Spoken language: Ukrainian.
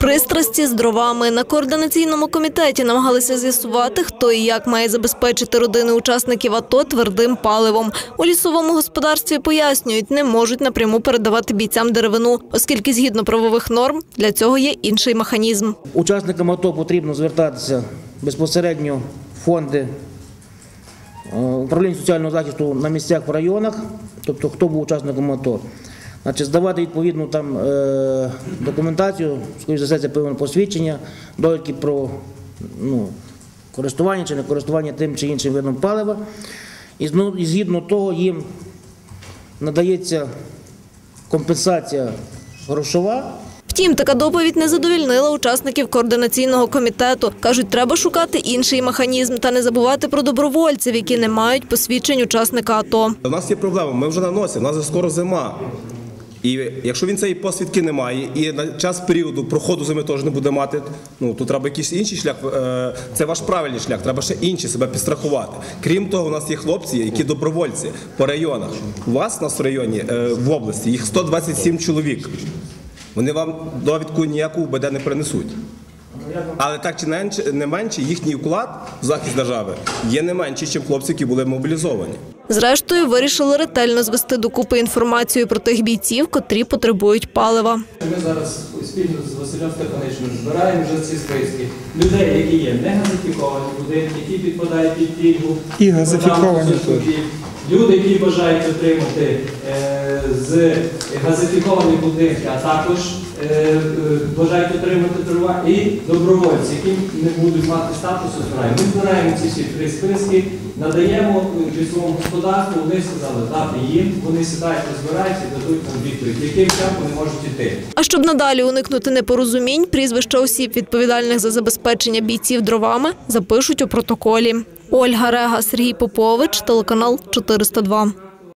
Пристрасті з дровами на координаційному комітеті намагалися з'ясувати, хто і як має забезпечити родини учасників АТО твердим паливом. У лісовому господарстві пояснюють, не можуть напряму передавати бійцям деревину, оскільки згідно правових норм для цього є інший механізм. Учасникам АТО потрібно звертатися безпосередньо в фонди е, управління соціального захисту на місцях в районах, тобто хто був учасником АТО. Значить, здавати відповідну там е, документацію, скоріш за все, це певне посвідчення, довідки про ну, користування чи не користування тим чи іншим видом палива. І, згідно того їм надається компенсація грошова Втім, така доповідь не задовільнила учасників координаційного комітету. кажуть, треба шукати інший механізм та не забувати про добровольців, які не мають посвідчень учасника АТО. У нас є проблема, ми вже наносимо, у нас вже скоро зима. І якщо він цієї посвідки не має, і на час періоду проходу зими теж не буде мати, ну то треба якийсь інший шлях. е, Це ваш правильний шлях, треба ще інші себе підстрахувати. Крім того, у нас є хлопці, які добровольці по районах. У вас у нас в районі е, в області їх 127 чоловік. Вони вам довідку ніяку БД не принесуть. Але так чи не менше- не менше, їхній вклад в захист держави є не менший, ніж хлопці, які були мобілізовані. Зрештою, вирішили ретельно звести докупи інформацію про тих бійців, котрі потребують палива. Ми зараз спільно з Василем Стефаничем збираємо вже ці списки людей, які є не газифіковані будинки, які підпадають під пільгу. І газифіковані програму Люди, які бажають отримати е, з газифікованих будинків, а також бажають отримати дрова, і добровольці, які не будуть мати статусу, збираємо. Ми збираємо ці всі три списки, надаємо е, лісовому господарству, вони сказали дати їм, вони сідають, розбираються і дадуть нам відповідь, яким часом вони можуть іти. А щоб надалі уникнути непорозумінь, прізвища осіб, відповідальних за забезпечення бійців дровами, запишуть у протоколі. Ольга Рега, Сергій Попович, телеканал 402.